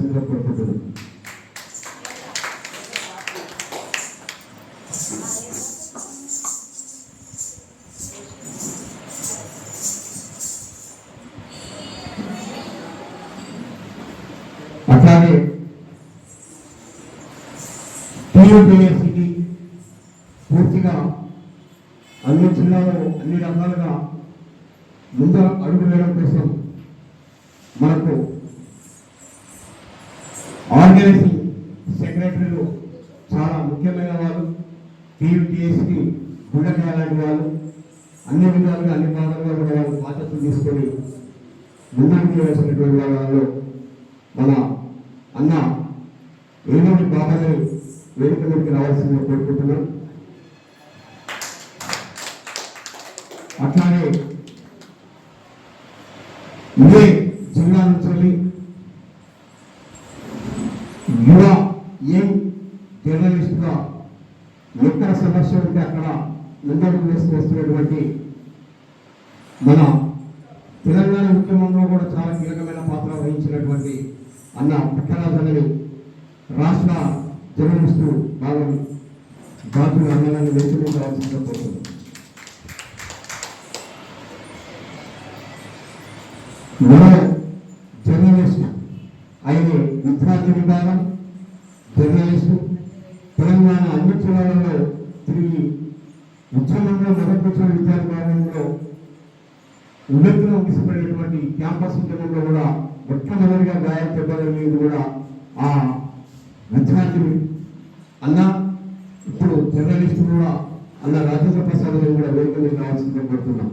రావాల్సిందిగా కోరుకుంటున్నాను అట్లాగే టీయూపీఎస్సికి పూర్తిగా అన్ని జిల్లాలో అన్ని రకాలుగా ముందు అడుగు వేయడం కోసం మనకు ఆర్గనైజ్ సెక్రటరీలు చాలా ముఖ్యమైన వారు టీయూటీఎస్కి గుండెకాయ లాంటి వాళ్ళు. అన్ని విధాలుగా అన్ని భాగాలుగా కూడా వాళ్ళు బాధ్యతలు తీసుకొని ముందుకు వేసినటువంటి వాళ్ళలో మన అన్న ఏమేమి బాబాని వేదిక మీదకి రావాల్సిందిగా కోరుకుంటున్నాం. అట్లానే ఇదే జిల్లా నుంచి వెళ్ళి యువ ఏం నిర్వహిస్తున్న ఎక్కడ సమస్య ఉంటే అక్కడ ముందడుగు వేసి వస్తున్నటువంటి మన తెలంగాణ ఉద్యమంలో కూడా చాలా కీలకమైన పాత్ర వహించినటువంటి అన్న పుట్టరాజని రాష్ట్ర జర్నలిస్టు భాగం బాధ్యుల అన్నదాన్ని వెచ్చించవలసిందిగా కోరుతుంది మరో జర్నలిస్ట్ ఆయన విద్యార్థి విభాగం జర్నలిస్టు తెలంగాణ అన్ని జిల్లాలలో తిరిగి ఉద్యమంలో మొదటి విద్యార్థి విభాగంలో ఉమెత్తులో ముగిసిపోయినటువంటి క్యాంపస్ ఉద్యమంలో కూడా మొట్టమొదటిగా గాయం దెబ్బలు కూడా ఆ విద్యార్థి అన్న ఇప్పుడు జర్నలిస్టు కూడా అన్న రాజేంద్ర ప్రసాద్ కూడా వేదిక మీద రావాల్సిందిగా కోరుతున్నాం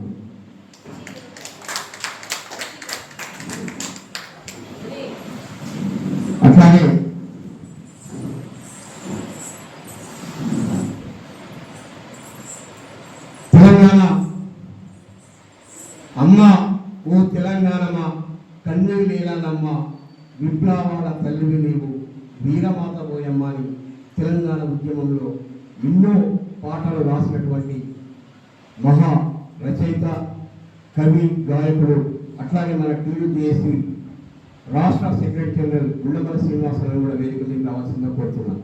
అట్లాగే తెలంగాణ అమ్మ ఓ తెలంగాణమా కన్నులు లేలనమ్మ విప్లవాల తల్లివి నీవు వీరమాత పోయమ్మ అని తెలంగాణ ఉద్యమంలో ఎన్నో పాటలు రాసినటువంటి మహా రచయిత కవి గాయకుడు అట్లాగే మన టీడీపీఎస్సీ రాష్ట్ర సెక్రటరీ జనరల్ గుండమల శ్రీనివాసరావు కూడా వేదిక మీద రావాల్సిందిగా కోరుతున్నాను.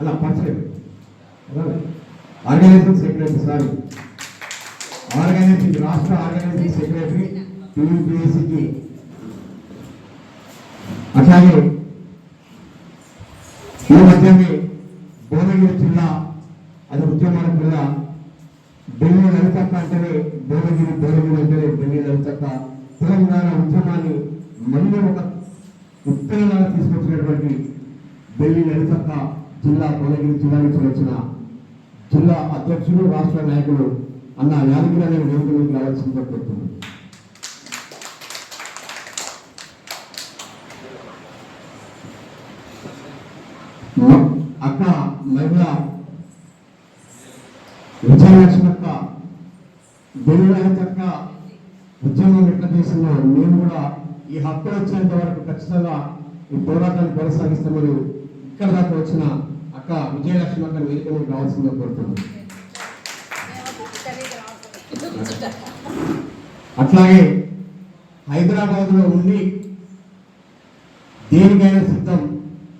అలా పరిచయం. ఆర్గనైజింగ్ సెక్రటరీ సారీ ఆర్గనైజింగ్ రాష్ట్ర ఆర్గనైజింగ్ సెక్రటరీ యూపీఎస్సికి అట్లాగే ఈ మధ్యనే భువనగిరి జిల్లా అది ఉద్యమాల జిల్లా ఢిల్లీ లలితక్క అంటేనే భువనగిరి భువనగిరి అంటేనే ఢిల్లీ లలితక్క తెలంగాణ ఉద్యమాన్ని మళ్ళీ ఒక ఉత్తరంగా తీసుకొచ్చినటువంటి ఢిల్లీ లలితక్క జిల్లా భువనగిరి జిల్లా నుంచి వచ్చిన జిల్లా అధ్యక్షులు రాష్ట్ర నాయకులు అన్న యాదగిరి అనే వేదిక నుంచి రావాల్సిందిగా కోరుతున్నాను మ- అక్క మహిళ విజయలక్ష్మి అక్క బెల్లులహతక్క ఉద్యమం ఎట్లా చేసిందో మేము కూడా ఈ హక్కు వచ్చేంత వరకు ఖచ్చితంగా ఈ పోరాటాన్ని కొనసాగిస్తామని ఇక్కడ దాకా వచ్చిన అక్క విజయలక్ష్మి అక్క వేదిక మీద రావాల్సిందిగా కోరుతున్నాను. అట్లాగే హైదరాబాద్లో ఉండి దేనికైనా సిద్ధం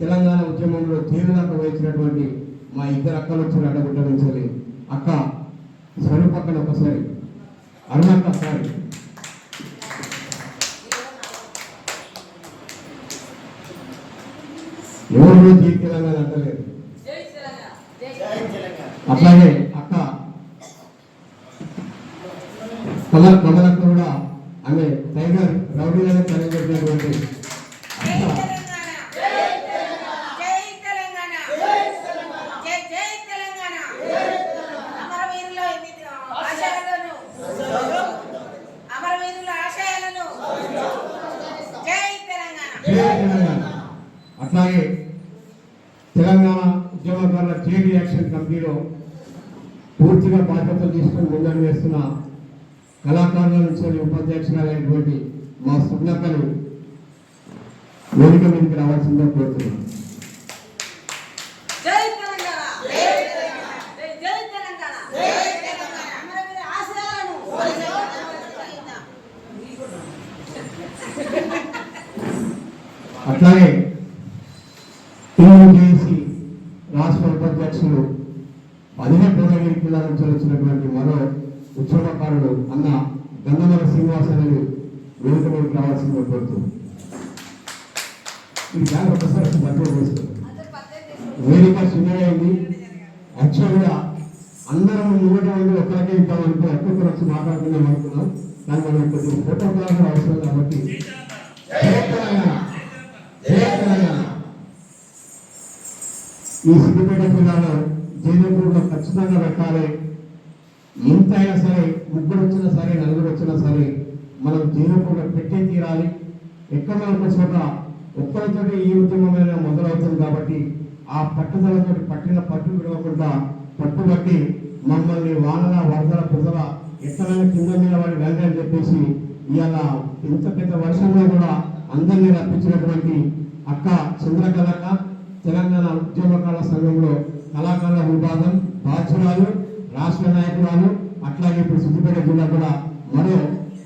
తెలంగాణ ఉద్యమంలో తీరుదాకా వహించినటువంటి మా ఇద్దరు అక్కలు వచ్చిన అడ్డగుడ్డ నుంచి అక్క స్వరూప్ పక్కన ఒకసారి. అరుణక్క సారి ఎవరు జై తెలంగాణ అంటలేదు? అట్లాగే అక్క. కమల్ కమలక్క కూడా ఆమె టైగర్ రౌడీలను తెలియజేసినటువంటి జై అక్క తెలంగాణ జై తెలంగాణ జై జై తెలంగాణ అమరవీరుల ఎన్ని ఆశయాలను అమరవీరుల ఆశయాలను జై తెలంగాణ జై తెలంగాణ అట్లాగే తెలంగాణ ఉద్యమకారుల ట్రేడ్ యాక్షన్ కమిటీలో పూర్తిగా బాధ్యతలు తీసుకుని ముందడు వేస్తున్న కళాకారుల నుంచి ఉపాధ్యక్షురాలైనటువంటి మా సుజ్ఞకలు వేదిక మీదకి రావాల్సిందిగా కోరుతున్నాను జై తెలంగాణ జై తెలంగాణ జై జై తెలంగాణ జై తెలంగాణ అమరవీరుల ఆశయాలను అట్లాగే టీఎంజేసి రాష్ట్ర ఉపాధ్యక్షులు అదే భువనగిరి జిల్లా నుంచి వచ్చినటువంటి మరో ఉద్యమకారుడు అన్న గంధమల శ్రీనివాసరావు వేదిక మీదకి రావాల్సిందిగా కోరుతున్నాను ఈ బ్యాగ్ ఒకసారి బద్దలు చేసుకోండి వేదిక చిన్నదైంది యాక్చువల్గా అందరం ముంగట ఉండి ఒక్కరికే ఇద్దామనుకో ఒక్కొక్కరు వచ్చి మాట్లాడుకుందాం అనుకున్నాం. దాని మనం కొద్దిగా ఫోటోగ్రాఫర్ అవసరం కాబట్టి. ఈ సిద్దిపేట జిల్లాలో జైనపూర్లో ఖచ్చితంగా పెట్టాలి. ఎంత అయినా సరే ముగ్గురు వచ్చినా సరే నలుగురు వచ్చినా సరే మనం జైనపూర్లో పెట్టే తీరాలి. ఎక్కడ ఒక చోట ఒక్కరితోటి ఈ ఉద్యమమైన మొదలవుతుంది కాబట్టి ఆ పట్టుదలతో పట్టిన పట్టు విడవకుండా పట్టుబట్టి మమ్మల్ని వానల వరదల ప్రజల ఎక్కడైనా కింద మీద వాడి వెళ్ళి అని చెప్పేసి ఇవాళ ఇంత పెద్ద వర్షంలో కూడా అందరినీ రప్పించినటువంటి అక్క చంద్రకళక తెలంగాణ ఉద్యమకాల సంఘంలో కళాకారుల విభాగం బాధ్యురాలు రాష్ట్ర నాయకురాలు అట్లాగే ఇప్పుడు సిద్దిపేట జిల్లా కూడా మరో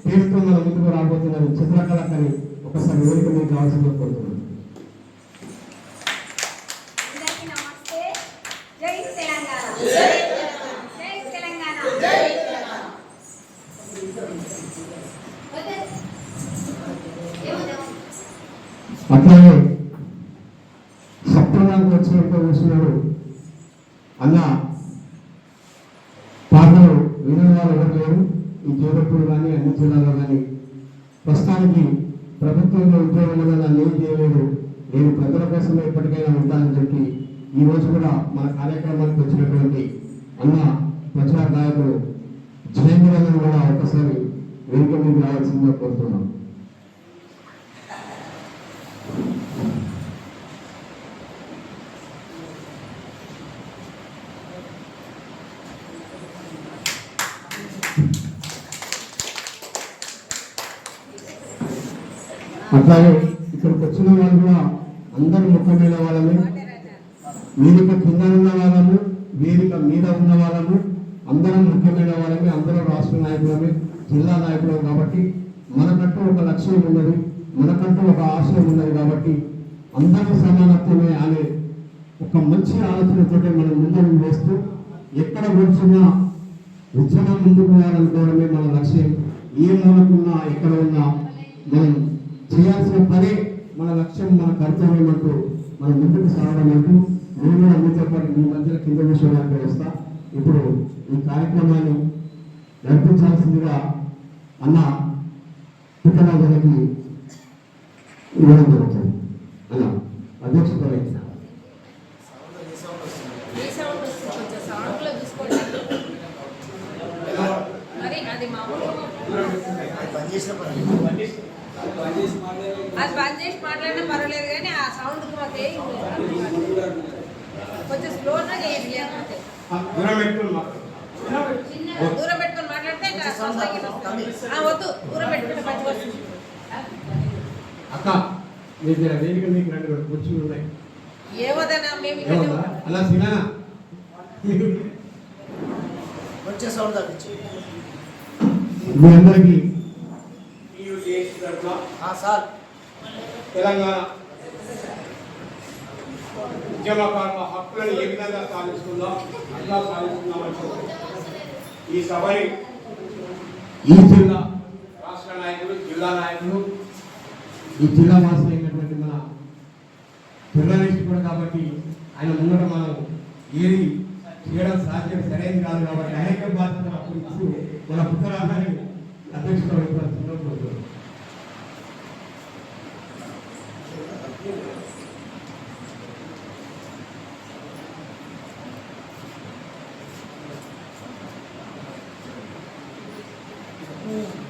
పేరుతో మన ముందుకు రాబోతున్నారు చంద్రకళకని ఒకసారి వేదిక మీకు కావాల్సిందిగా కోరుతున్నాను అందరికీ నమస్తే జై తెలంగాణ జై తెలంగాణ జై అట్లాగే సప్తనానికి వచ్చినట్టు కూర్చున్నాడు అన్న పాటలు వినే వాళ్ళు ఎవరు లేరు ఈ జోధపూర్ కానీ అన్ని జిల్లాలో కానీ ప్రస్తుతానికి ప్రభుత్వంలో ఉద్యోగాలు వల్ల నేను చేయలేదు నేను ప్రజల కోసమే ఎప్పటికైనా ఉంటానని చెప్పి ఈ రోజు కూడా మన కార్యక్రమానికి వచ్చినటువంటి అన్న ప్రచార నాయకుడు జయంతిరని కూడా ఒకసారి వేదిక మీద రావాల్సిందిగా కోరుతున్నాం అట్లాగే ఇక్కడికి వచ్చిన వాళ్ళు కూడా అందరూ ముఖ్యమైన వాళ్ళని వేదిక కింద ఉన్న వాళ్ళము వేదిక మీద ఉన్న వాళ్ళము అందరం ముఖ్యమైన వాళ్ళమే అందరం రాష్ట్ర నాయకులమే జిల్లా నాయకులు కాబట్టి మనకంటూ ఒక లక్ష్యం ఉన్నది మనకంటూ ఒక ఆశయం ఉన్నది కాబట్టి అందరూ సమానత్వమే అనే ఒక మంచి ఆలోచనతోటి మనం ముందుకు వేస్తూ ఎక్కడ కూర్చున్నా ఉద్యమం ముందుకు పోవాలనుకోవడమే మన లక్ష్యం. ఏ మూలకున్నా ఎక్కడ ఉన్నా మనం చేయాల్సిన పనే మన లక్ష్యం మన కర్తవ్యం అంటూ మనం ముందుకు సాగడం అంటూ నేను కూడా మీతో పాటు మీ మధ్యలో కింద విషయానికి వస్తా. ఇప్పుడు ఈ కార్యక్రమాన్ని నడిపించాల్సిందిగా అన్న పుట్టరాజులకి ఇవ్వడం జరుగుతుంది. అన్న అధ్యక్షత మీ దగ్గర వేదిక మీకు రెండు రెండు కుర్చీలు ఉన్నాయి? అలా సినా? వచ్చే సౌండ్ తగ్గించి మీ అందరికీ సార్. తెలంగాణ ఉద్యమకారుల హక్కులను ఏ విధంగా సాధిస్తుందాం అట్లా సాధిస్తున్నామని ఈ సభని ఈ జిల్లా రాష్ట్ర నాయకులు జిల్లా నాయకులు ఈ జిల్లా వాసి అయినటువంటి మన జర్నలిస్ట్ కాబట్టి ఆయన ముందర మనం ఏది చేయడం సాధ్యం సరైనది కాదు కాబట్టి అనేక బాధ్యతలు అప్పుడు ఇస్తూ మన పుట్టరాజాన్ని అధ్యక్షత వహించాల్సిందిగా you.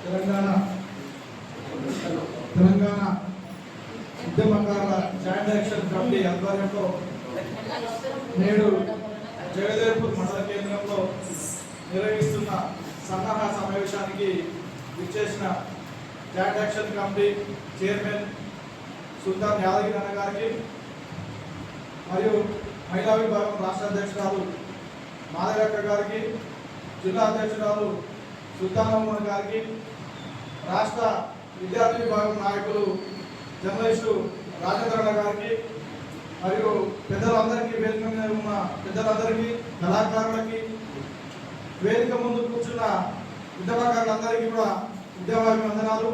తెలంగాణ. తెలంగాణ. ఉద్యమకారుల జాయింట్ యాక్షన్ కమిటీ ఆధ్వర్యంలో నేడు జగదేవ్పూర్ మండల కేంద్రంలో నిర్వహిస్తున్న సన్నాహ సమావేశానికి విచ్చేసిన joint action committee chairman Sultan Yadagiri అన్న గారికి మరియు మహిళా విభాగం రాష్ట్ర అధ్యక్షురాలు మాధవక్క గారికి జిల్లా అధ్యక్షురాలు సుల్తానమ్మ గారికి రాష్ట్ర విద్యార్థి విభాగం నాయకులు జర్నలిస్టు రాజేంద్రన్న గారికి మరియు పెద్దలందరికీ వేదిక మీద ఉన్న పెద్దలందరికీ కళాకారులకి వేదిక ముందు కూర్చున్న ఉద్యమకారులందరికీ కూడా ఉద్యమాభి వందనాలు.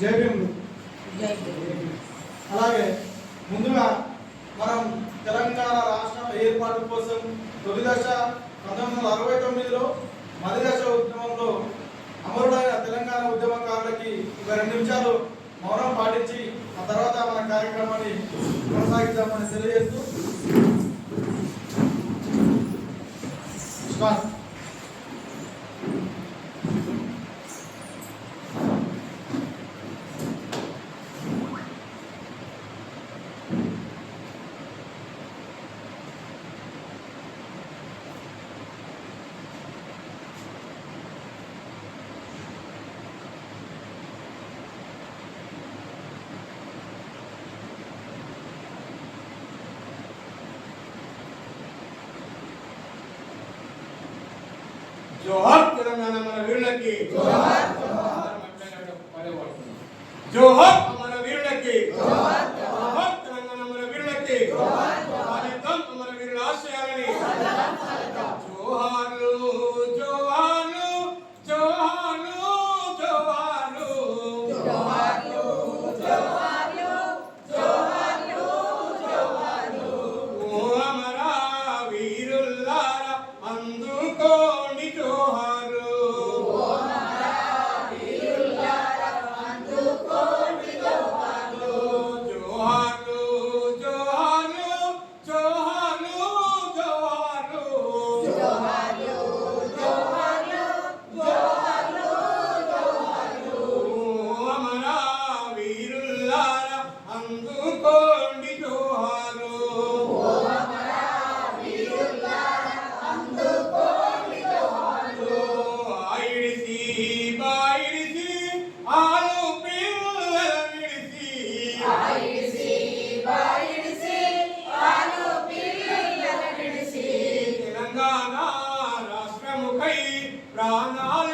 జై భీములు అలాగే ముందుగా మనం తెలంగాణ రాష్ట్రం ఏర్పాటు కోసం తొలి దశ పంతొమ్మిది వందల అరవై తొమ్మిదిలో మలి దశ ఉద్యమంలో అమరుడైన తెలంగాణ ఉద్యమకారులకి ఒక రెండు నిమిషాలు మౌనం పాటించి ఆ తర్వాత మన కార్యక్రమాన్ని కొనసాగిద్దామని తెలియజేస్తూ. జోహార్ తెలంగాణ మన వీరులకి జోహార్ na na na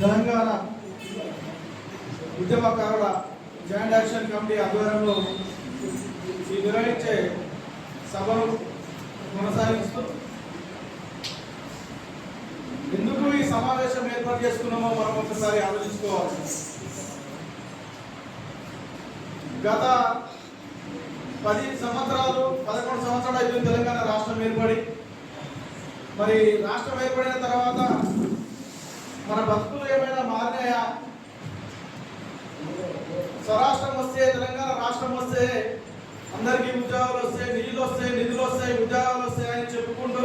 తెలంగాణ ఉద్యమకారుల జాయింట్ యాక్షన్ కమిటీ ఆధ్వర్యంలో ఈ నిర్వహించే సభను కొనసాగిస్తూ ఎందుకు ఈ సమావేశం ఏర్పాటు చేసుకున్నామో మనం ఒకసారి ఆలోచించుకోవాలి. గత పది సంవత్సరాలు పదకొండు సంవత్సరాలు అయిపోయింది తెలంగాణ రాష్ట్రం ఏర్పడి. మరి రాష్ట్రం ఏర్పడిన తర్వాత మన భక్తులు ఏమైనా మారినాయా? స్వరాష్ట్రం వస్తే తెలంగాణ రాష్ట్రం వస్తే అందరికీ ఉద్యోగాలు వస్తాయి నిధులు వస్తాయి నిధులు వస్తాయి ఉద్యోగాలు వస్తాయి అని చెప్పుకుంటూ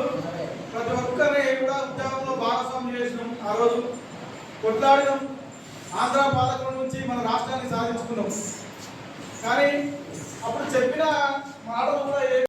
ప్రతి ఒక్కరిని కూడా ఉద్యోగంలో భాగస్వామ్యం చేసినాం ఆ రోజు. కొట్లాడినాం. ఆంధ్ర పాలకుల నుంచి మన రాష్ట్రాన్ని సాధించుకున్నాం. కానీ అప్పుడు చెప్పిన మాటలు కూడా